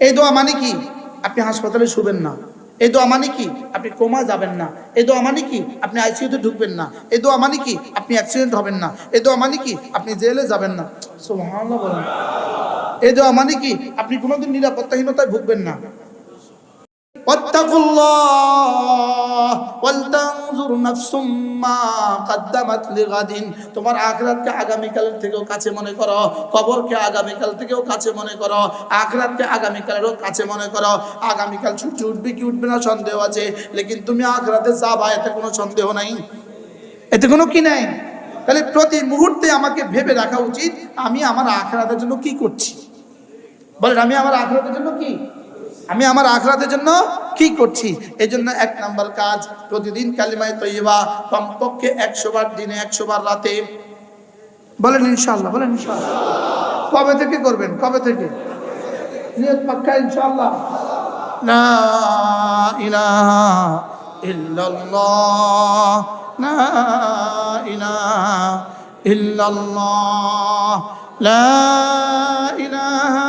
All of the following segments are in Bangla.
এই দোয়া মানে কি? আপনি হাসপাতালে শুবেন না। এই দোয়া মানে কি? আপনি কোমা যাবেন না। এই দোয়া মানে কি? আপনি আইসিউতে ঢুকবেন না। এই দোয়া মানে কি? আপনি অ্যাক্সিডেন্ট হবেন না। এই দোয়া মানে কি? আপনি জেলে যাবেন না। এই দোয়া মানে কি? আপনি কোনোদিন নিরাপত্তাহীনতায় ভুগবেন না। واتقوا الله ولتنظر نفس ما قدمت لغد তোমার আখিরাতকে আগামীকালের থেকেও কাছে মনে করো কবরকে আগামীকাল থেকেও কাছে মনে করো আখিরাতকে আগামীকালেরও কাছে মনে করো আগামীকাল সূর্য উঠবে কি উঠবে না সন্দেহ আছে লেকিন তুমি আখিরাতে যাবা এতে কোনো সন্দেহ নাই এতে কোনো কি নাই তাহলে প্রতি মুহূর্তে আমাকে ভেবে রাখা উচিত আমি আমার আখরাতের জন্য কি করছি বলেন আমি আমার আখরাতের জন্য কি আমি আমার আখরাতের জন্য কি করছি? এই জন্য এক নাম্বার কাজ, প্রতিদিন কালিমায় তৈবা কমপক্ষে একশো বার দিনে একশো বার রাতে। বলেন ইনশাল্লাহ বলেন ইনশাল্লাহ কবে থেকে করবেন? কবে থেকে? নিয়ত পাক্কা ইনশাল্লাহ লা ইলাহা ইল্লাল্লাহ। লা ইলাহা ইল্লাল্লাহ। লা ইলাহা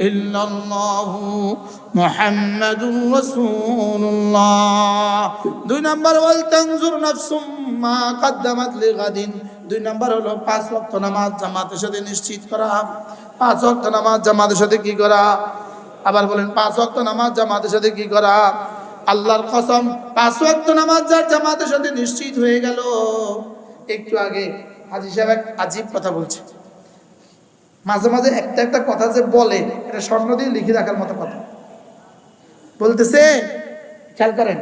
লা ইলাহা ইল্লাল্লাহ মুহাম্মাদুর রাসূলুল্লাহ। দুই নাম্বার ওয়াল তানজুর নাফসুম মা কদ্দামাত লিগাদিন। দুই নাম্বার হলো পাঁচ ওয়াক্ত নামাজ জামাতের সাথে নিশ্চিত করা। পাঁচ ওয়াক্ত নামাজ জামাতের সাথে কি করা? আবার বলেন, পাঁচ ওয়াক্ত নামাজ জামাতের সাথে কি করা? আল্লাহর কসম, পাঁচ ওয়াক্ত নামাজ যার জামাতের সাথে নিশ্চিত হয়ে গেল। একটু আগে হাজি সাহেব আজীব কথা বলছে। মাঝে মাঝে একটা একটা কথা যে বলে, এটা স্বর্ণ দিয়ে লিখে রাখার মতো কথা। বলতেছে, খেয়াল করেন,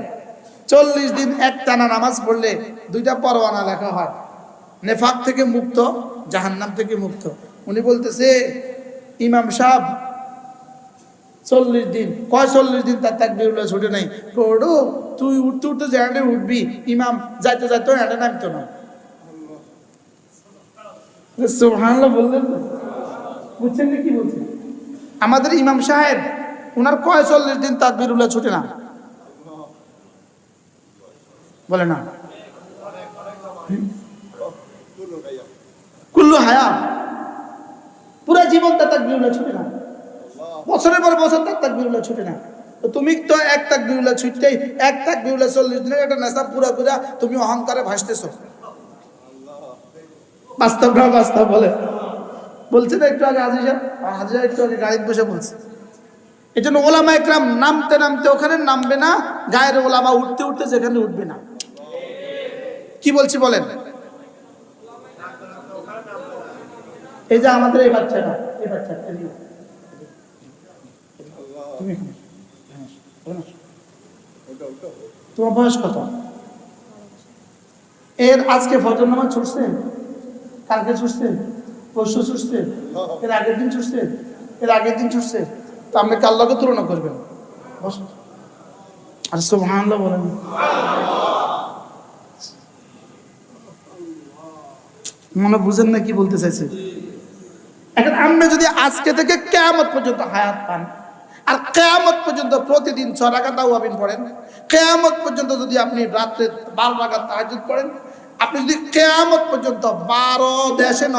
চল্লিশ দিন এক টানা নামাজ পড়লে দুইটা পরোয়ানা লেখা হয়। নেফাক থেকে মুক্ত, জাহান্নাম থেকে মুক্ত। উনি বলতেছে, ইমাম সাহেব, চল্লিশ দিন, কয় চল্লিশ দিন তার তাকবির উল্লাহ ছুটে নাই? পড়ো, তুই উঠতে উঠতে যে উঠবি, ইমাম যাইতে যাইতে হ্যান্ডে নামতো না। সুবহানাল্লাহ বললেন তো? বুঝছেন কি বলছেন? আমাদের ইমাম সাহেব ওনার কয় চল্লিশ দিন তাকবির উল্লাহ ছুটে না। বলে না। কুল্লু হায়া পুরা জীবন তার তাকবির উল্লাহ ছুটে না। বছরের পর বছর তার তাকবির উল্লাহ ছুটে না। তুমি তো এক তাকবির উল্লাহ ছুটতেই, এক তাক উল্লাহ চল্লিশ দিনের একটা নেশা পুরা পুরা তুমি অহংকারে ভাসতেছ। বাস্তব না বাস্তব বলে। বলছে না একটু আগে হাজির? আর হাজির একটু আগে গাড়িতে বসে বলছে। এই জন্য ওলামা একরাম নামতে নামতে ওখানে নামবে না, গায়ের ওলামা উঠতে উঠতে যেখানে উঠবে না। কি বলছি বলেন? এই যে আমাদের এই বাচ্চাটা এই বাচ্চাটা। তোমার বয়স কত? এর আজকে ফজর নামাজ ছুটছে কালকে ছুটছে পরশু ছুটছে এর আগের দিন ছুটছে এর আগের দিন ছুটছে তো আপনি কার লগে তুলনা করবেন? আর সুবহানাল্লাহ বলেন। মনে বুঝেন না কি বলতে চাইছে? এখন আপনি যদি আজকে থেকে কেয়ামত পর্যন্ত হায়াত পান, আর কেয়ামত পর্যন্ত প্রতিদিন ছ টাকা তাওয়াবিন পড়েন, কেয়ামত পর্যন্ত যদি আপনি রাত্রে বারো টাকা তাহাজুদ পড়েন, আপনি যদি কেয়ামত পর্যন্ত বারো দেশে ন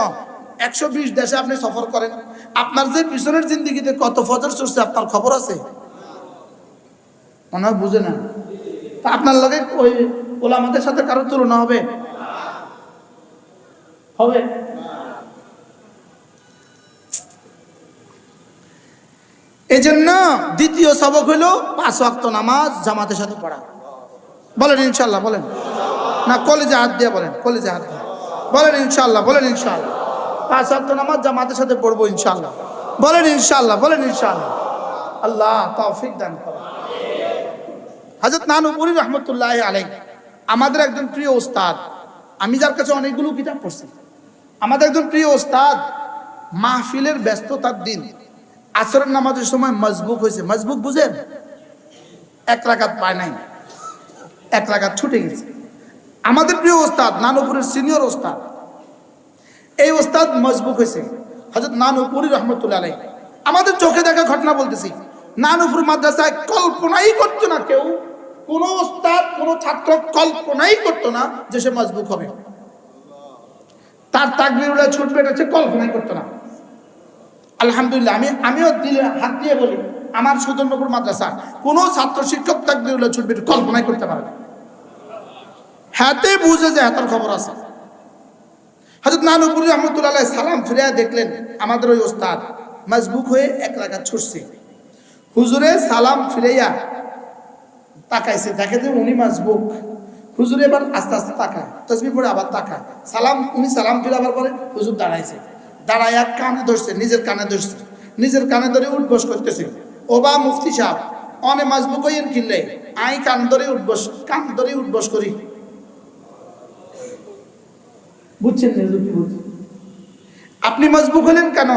একশো বিশ দেশে আপনি সফর করেন। আপনার যে পিছনের জিন্দিগিতে কত ফজর চড়ছে, আপনার খবর আছে? মনে হয় বুঝে না। তা আপনার লগে ওই ওলামাদের সাথে কারও তুলনা হবে? হবে। এই জন্য দ্বিতীয় সবক হইল পাঁচ ওয়াক্ত নামাজ জামাতের সাথে পড়া। বলেন ইনশাল্লাহ বলেন। না, কলেজে হাত দিয়ে বলেন, কলেজে হাত দিয়ে। বলেন ইনশাল্লাহ বলেন ইনশাল্লাহ পাঁচ ওয়াক্ত নামাজ জামাতের সাথে পড়ব ইনশাল্লাহ বলেন ইনশাল্লাহ বলেন ইনশাল্লাহ আল্লাহ তৌফিক দান করেন। হাজরত নানুপুরি রহমতুল্লাহ আলাই আমাদের একজন প্রিয় ওস্তাদ। আমি যার কাছে অনেকগুলো কিতাব পড়ছি। আমাদের একজন প্রিয় ওস্তাদ, মাহফিলের ব্যস্ততার দিন, আসরের নামাজের সময় মজবুক হয়েছে। মজবুক বুঝেন? এক রাকাত পায় নাই। এক রাখাত ছুটে গেছে। আমাদের প্রিয় ওস্তাদ, নানুপুরের সিনিয়র ওস্তাদ এই ওস্তাদ মজবুক হয়েছে। হজরত নানুপুরি রহমতুল্লাহ আলাই আমাদের চোখে দেখা ঘটনা বলতেছি। নানুপুর মাদ্রাসায় কল্পনাই করতো না কেউ, কোন ওস্তাদ, কোন ছাত্র কল্পনাই করতো না যে সে মজবুক হবে। তার তাকবিরুল্লাহ ছুটবে, এটা হচ্ছে কল্পনাই করতো না। আলহামদুলিল্লাহ, আমি, আমিও দিলে, হাত দিয়ে বলি, আমার সুদর্ণপুর মাদ্রাসা, কোনো ছাত্র শিক্ষক তাকবিরুল্লাহ ছুটবে কল্পনাই করতে পারে হাতে বুঝে যে হাতের খবর আছে। হজরত নানুপুরি রহমতুল্লাহ সালাম ফিরিয়া দেখলেন, আমাদের ওই ওস্তাদ মজবুক হয়ে এক রাখা ছুটছে। হুজুরে সালাম ফিরাইয়া তাকাইছে, দেখে যে উনি মজবুক। হুজুর এবার আস্তে আস্তে তাকায়, তসবি পরে আবার তাকায়। সালাম, উনি সালাম ফিরাবার পরে হুজুর দাঁড়াইছে। দাঁড়াইয়া কানে ধরছে, নিজের কানে ধরছে। নিজের কানে ধরে উঠবস করতেছে। ও বা মুফতি সাহেব, অনে মজবুক হইয়েন কিনলে, আই কান ধরে উঠবস, কান ধরে উঠবস করি। বুঝছেন আপনি মজবুক হলেন কেন?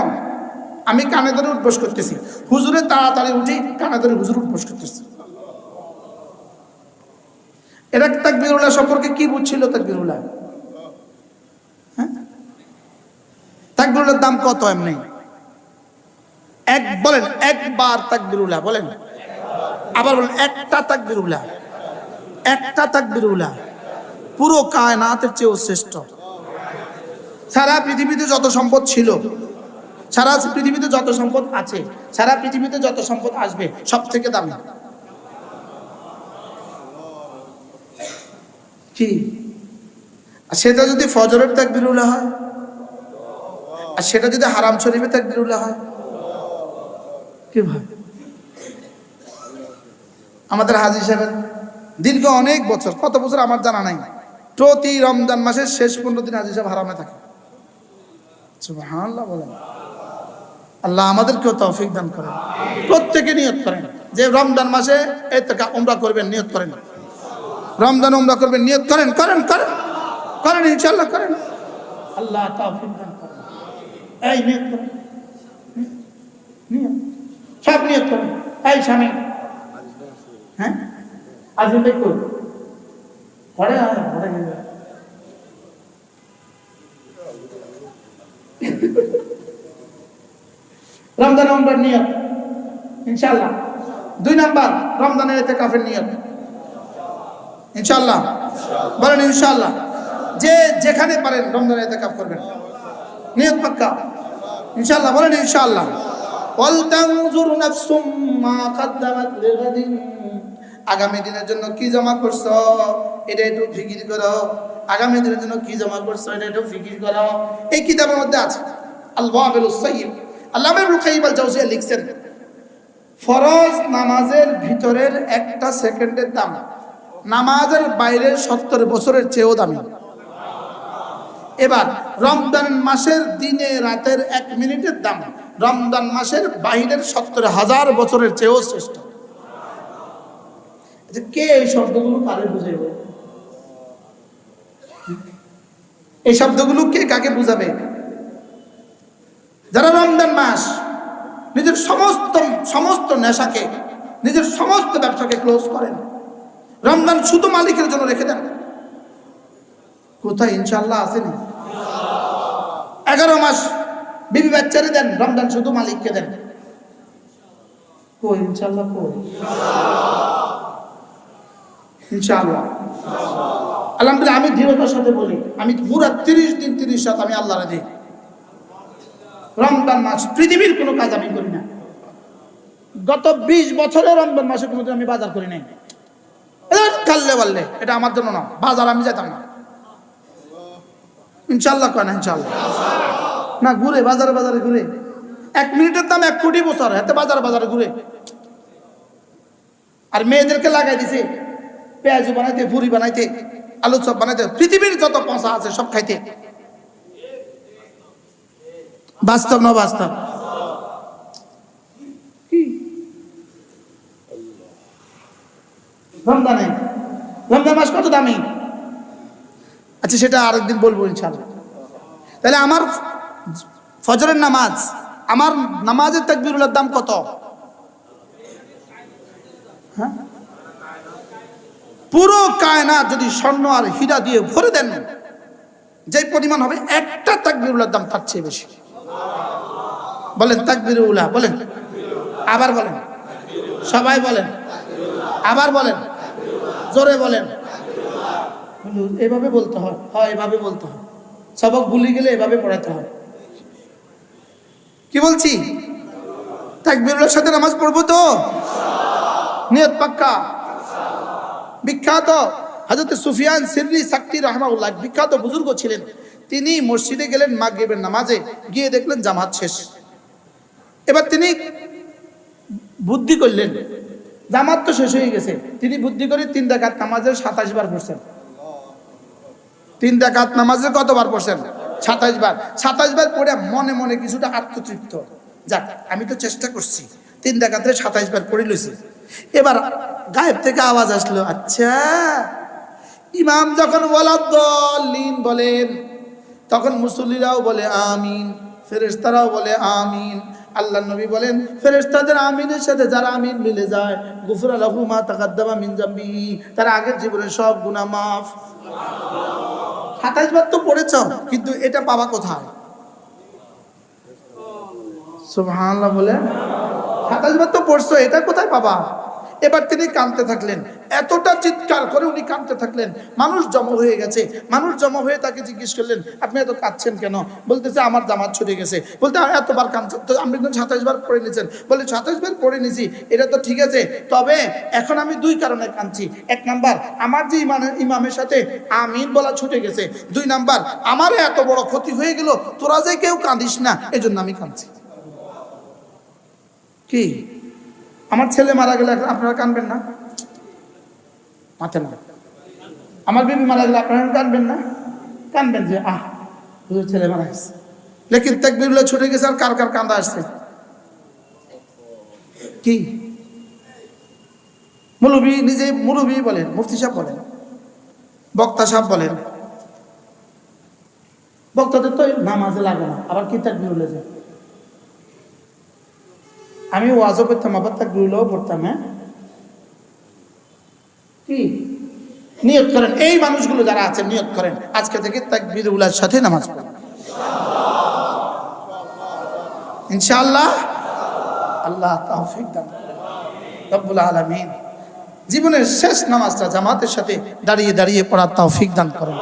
আমি কানে ধরে উঠবস করতেছি। হুজুরে তাড়াতাড়ি উঠি কানে ধরে হুজুর উঠবস করতেছি। এরা তাকবিরুল্লাহ সম্পর্কে কি বুঝছিল তাকবিরুল্লাহ? হ্যাঁ? তাকবিরুল্লাহর দাম কত এমনি? এক বলেন, একবার তাকবিরুল্লাহ বলেন। আবার বলেন, একটা তাকবিরুল্লাহ। একটা তাকবিরুল্লাহ। পুরো কায়নাতের চেয়েও শ্রেষ্ঠ। সারা পৃথিবীতে যত সম্পদ ছিল, সারা পৃথিবীতে যত সম্পদ আছে, সারা পৃথিবীতে যত সম্পদ আসবে সব থেকে দামি। কি? সেটা যদি ফজরের তাকবিরুল্লাহ হয়? আর সেটা যদি হারাম শরীফের তাকবিরুল্লাহ হয়? কি ভাই আমাদের হাজি সাহেবের দীর্ঘ অনেক বছর, কত বছর আমার জানা নাই, প্রতি রমজান মাসের শেষ পনেরো দিন হাজি সাহেব হারামে থাকে। বলেন। আল্লাহ আমাদেরকেও তৌফিক দান করেন। প্রত্যেকে নিয়ত করেন। যে রমজান মাসে এই তো উমরা করবেন, নিয়ত করেন। রমজান উমরা করবেন, নিয়ত করেন করেন করেন। করেন ইনশাল্লাহ করেন। আল্লাহ তৌফিক দান করেন। এই নিয়ত করেন। নিয়ত। সব নিয়ত করেন। এই স্বামী। হ্যাঁ? আজ দেখো পরে পরে রমজান উমরার নিয়ত। ইনশাল্লাহ দুই নাম্বার, রমজানের এতে কাফের নিয়ত। ইনশাল্লাহ বলেন ইনশাল্লাহ যে যেখানে পারেন রমজানের এতে কাপ করবেন। নিয়ত পাক্কা। ইনশাল্লাহ বলেন ইনশাল্লাহ ওয়ালতানজুর নাফসুম মা কদ্দামাত লিগাদিন। আগামী দিনের জন্য কি জমা করছ? এটা একটু ফিকির করো। আগামী দিনের জন্য কি জমা করছ এটা একটু ফিকির করো। এই কিতাবের মধ্যে আছে। আল ওয়াবিলুস সাইয়্যিব আল্লামা ইবনুল কাইয়িম আল জাওজিয়া লিখছেন ফরজ নামাজের ভিতরের একটা সেকেন্ডের দাম নামাজের বাইরের সত্তর বছরের চেয়েও দামি। এবার রমজান মাসের দিনে রাতের এক মিনিটের দাম রমজান মাসের বাহিরের সত্তর হাজার বছরের চেয়েও শ্রেষ্ঠ। আচ্ছা, কে এই শব্দগুলো কারে বুঝাবে এই শব্দগুলো কে কাকে বুঝাবে? যারা রমজান মাস নিজের সমস্ত সমস্ত নেশাকে, নিজের সমস্ত ব্যবসাকে ক্লোজ করেন, রমজান শুধু মালিকের জন্য রেখে দেন। কোথায় ইনশাল্লাহ আসেনি? এগারো মাস বিবি বাচ্চারে দেন, রমজান শুধু মালিককে দেন। ইনশাল্লাহ কই? ইনশাআল্লাহ। আলহামদুলিল্লাহ, আমি দৃঢ়তার সাথে বলি, আমি পুরা তিরিশ দিন তিরিশ সাত আমি আল্লাহরে দিই। রমজান মাস, পৃথিবীর কোনো কাজ আমি করি না। গত বিশ বছরে রমজান মাসে কোনোদিন আমি বাজার করি নাই। কাল্লে বাল্লে, এটা আমার জন্য না, বাজার আমি যেতাম না। ইনশাল্লাহ কয় না ইনশাল্লাহ না, ঘুরে, বাজারে বাজারে ঘুরে। এক মিনিটের দাম এক কোটি বছর হাতে বাজারে বাজারে ঘুরে। আর মেয়েদেরকে লাগাই দিছে পেঁয়াজু বানাইতে পুরি বানাইতে, আলু চপ বানাইতে, পৃথিবীর যত পচা আছে সব খাইতে। বাস্তব না বাস্তব? আচ্ছা সেটা আরেকদিন বলব ইনশাআল্লাহ। তাহলে আমার ফজরের নামাজ, আমার নামাজের তাকবিরুল্লাহর দাম কত? হ্যাঁ? পুরো কায়নাত যদি স্বর্ণ আর হীরা দিয়ে ভরে দেন যে পরিমাণ হবে, একটা তাকবিরুল্লার দাম তার চেয়ে বেশি। বলেন, তাকবিরুল্লাহ, বলেন। আবার বলেন। সবাই বলেন। আবার বলেন। জোরে বলেন। এভাবে বলতে হয়। হয়, এভাবে বলতে হয়। সবক ভুলে গেলে এভাবে পড়াতে হয়। কি বলছি? তাকবিরুল্লাহর সাথে নামাজ পড়ব তো? নিয়ত পাক্কা। বিখ্যাত হজরত সুফিয়ান সিররি সাক্তি রহমাউল্লাহ বিখ্যাত বুজুর্গ ছিলেন। তিনি মসজিদে গেলেন মাগরিবের নামাজে, গিয়ে দেখলেন জামাত শেষ। এবার তিনি বুদ্ধি করলেন। জামাত তো শেষ হয়ে গেছে। তিনি বুদ্ধি করে তিন ডাকাত নামাজের সাতাশ বার পড়ছেন। তিন ডাকাত নামাজের কতবার পড়ছেন? সাতাশ বার। সাতাশ বার পড়ে মনে মনে কিছুটা আত্মতৃপ্ত। যাক, আমি তো চেষ্টা করছি। তিন ডাকাতের সাতাশ বার পড়ে লইছি। এবার গায়েব থেকে আওয়াজ আসলো আচ্ছা। ইমাম যখন বলার বলেন, তখন মুসল্লিরাও বলে, আমিন। ফেরেশতারাও বলে, আমিন। আল্লাহ নবী বলেন, ফেরেশতাদের আমিনের সাথে যারা আমিন মিলে যায়, গুফর আলাহু মা তাকাদ্দামা মিন তার আগের জীবনের সব গুনাহ মাফ। সাতাইশ বার তো পড়েছ, কিন্তু এটা পাবা কোথায়? সুবহানাল্লাহ বলে, সাতাইশ বার তো পড়ছো, এটা কোথায় পাবা? এবার তিনি কাঁদতে থাকলেন। এতটা চিৎকার করে উনি কাঁদতে থাকলেন। মানুষ জমা হয়ে গেছে। মানুষ জমা হয়ে তাকে জিজ্ঞেস করলেন, আপনি এত কাঁদছেন কেন? বলতেছে, আমার জামাত ছুটে গেছে। বলতে "আর এতবার কাঁদছেন তো আপনি তো সাতাইশ বার পড়ে নিয়েছেন। বলে সাতাইশ বার পড়ে নিয়েছি, এটা তো ঠিক আছে। তবে এখন আমি দুই কারণে কাঁদছি। এক নাম্বার, আমার যে ইমানের ইমামের সাথে আমিন বলা ছুটে গেছে। দুই নাম্বার আমার এত বড় ক্ষতি হয়ে গেল, তোরা যে কেউ কাঁদিস না, এজন্য আমি কাঁদছি। কি? আমার ছেলে মারা গেলে আপনারা কানবেন না? মাথে না আমার বেবি মারা গেলে আপনারা কানবেন না? কানবেন যে, আহ, হুজুর ছেলে মারা গেছে। লেকিন তাকবিরুল্লাহ ছুটে গেছে আর কার কার কান্দা আসছে? কি? মুলবি নিজে মুলবি বলেন, মুফতি সাহেব বলেন, বক্তা সাহেব বলেন। বক্তাদের তো নামাজে লাগে না, আবার কি তাকবিরুল্লাহ যায় আমি ওয়াজও করতাম, আবার তাকবিরুল্লাহ পড়তাম হ্যাঁ? কি? নিয়ত করেন। এই মানুষগুলো যারা আছেন, নিয়ত করেন। আজকে থেকে তাকবিরুল্লাহর সাথে নামাজ পড়েন। ইনশাআল্লাহ। আল্লাহ তাওফিক দান রব্বুল আলামিন। জীবনের শেষ নামাজটা জামাতের সাথে দাঁড়িয়ে দাঁড়িয়ে পড়ার তৌফিক দান করেন।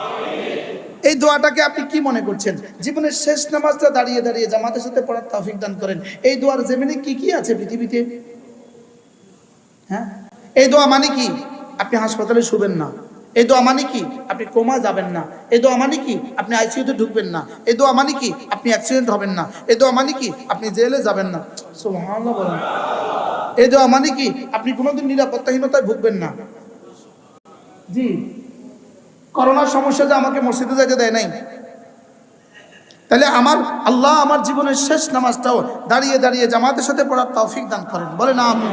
এই দোয়াটাকে আপনি কি মনে করছেন? জীবনের শেষ নামাজটা দাঁড়িয়ে দাঁড়িয়ে জামাতের সাথে পড়ার তৌফিক দান করেন। এই দোয়ার জমিনে কি কি আছে পৃথিবীতে? হ্যাঁ? এই দোয়া মানে কি? আপনি হাসপাতালে শুবেন না। এই দোয়া মানে কি? আপনি কোমা যাবেন না। এই দোয়া মানে কি? আপনি আইসিইউতে ঢুকবেন না। এই দোয়া মানে কি? আপনি অ্যাক্সিডেন্ট হবেন না। এই দোয়া মানে কি? আপনি জেলে যাবেন না। সুবহানাল্লাহ বলেন। এই দোয়া মানে কি? আপনি কোনোদিন নিরাপত্তাহীনতায় ভুগবেন না। জি। করোনার সমস্যা যে আমাকে মসজিদে যাইতে দেয় নাই। তাহলে আমার আল্লাহ আমার জীবনের শেষ নামাজটাও দাঁড়িয়ে দাঁড়িয়ে জামাতের সাথে পড়ার তৌফিক দান করেন। বলে না আমি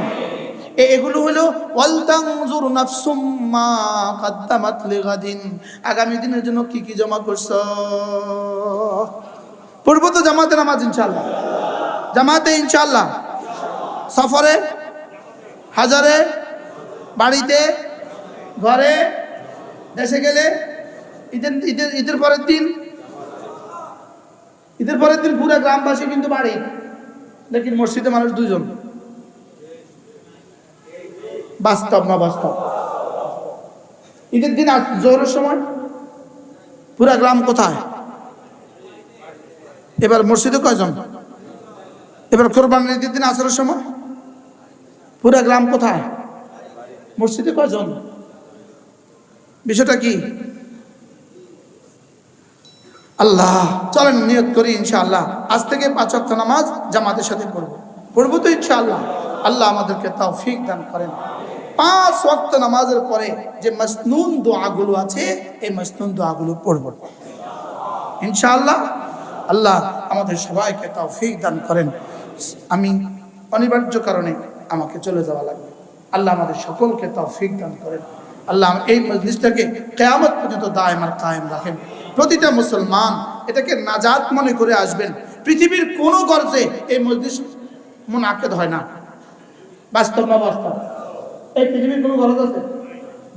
এগুলো হলো আগামী দিনের জন্য কি কি জমা করছ? পড়ব তো জামাতে নামাজ, ইনশাআল্লাহ। জামাতে, ইনশাআল্লাহ। সফরে, হাজারে, বাড়িতে, ঘরে দেশে গেলে ঈদের ঈদের ঈদের পরের দিন, ঈদের পরের দিন পুরো গ্রামবাসী কিন্তু বাড়ি, লেকিন মসজিদে মানুষ দুজন বাস্তব না বাস্তব? ঈদের দিন আস- জোহরের সময় পুরা গ্রাম কোথায়? এবার মসজিদে কয়জন? এবার কোরবান ঈদের দিন আসরের সময় পুরা গ্রাম কোথায়? মসজিদে কয়জন? বিষয়টা কি? আল্লাহ, চলেন নিয়ত করি ইনশাআল্লাহ। আজ থেকে পাঁচ ওয়াক্ত নামাজ জামাতের সাথে পড়ব। পড়ব তো ইনশাআল্লাহ। আল্লাহ আমাদেরকে তৌফিক দান করেন। পাঁচ ওয়াক্ত নামাজের পরে যে মসনুন দোয়াগুলো আছে, এই মসনুন দোয়াগুলো পড়ব। ইনশাআল্লাহ, আল্লাহ আমাদের সবাইকে তৌফিক দান করেন। আমি অনিবার্য কারণে আমাকে চলে যাওয়া লাগবে। আল্লাহ আমাদের সকলকে তৌফিক দান করেন। আল্লাহ এই মজলিসটাকে কেয়ামত পর্যন্ত দায়মার কায়েম রাখেন। প্রতিটা মুসলমান এটাকে নাজাত মনে করে আসবেন। পৃথিবীর কোনো গর্জে এই মজলিস মুনাকেদ হয় না। বাস্তব না বাস্তব? এই পৃথিবীর কোনো গরজ আছে?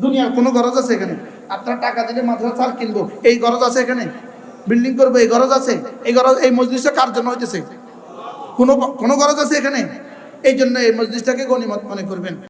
দুনিয়ার কোনো গরজ আছে এখানে? আপনারা টাকা দিলে মাদ্রাসা চাল কিনবো, এই গরজ আছে এখানে? বিল্ডিং করব, এই গরজ আছে? এই গরজ এই মসজিদটা কার জন্য হইতেছে? কোনো কোনো গরজ আছে এখানে? এই জন্য এই মসজিদটাকে গণিমত মনে করবেন।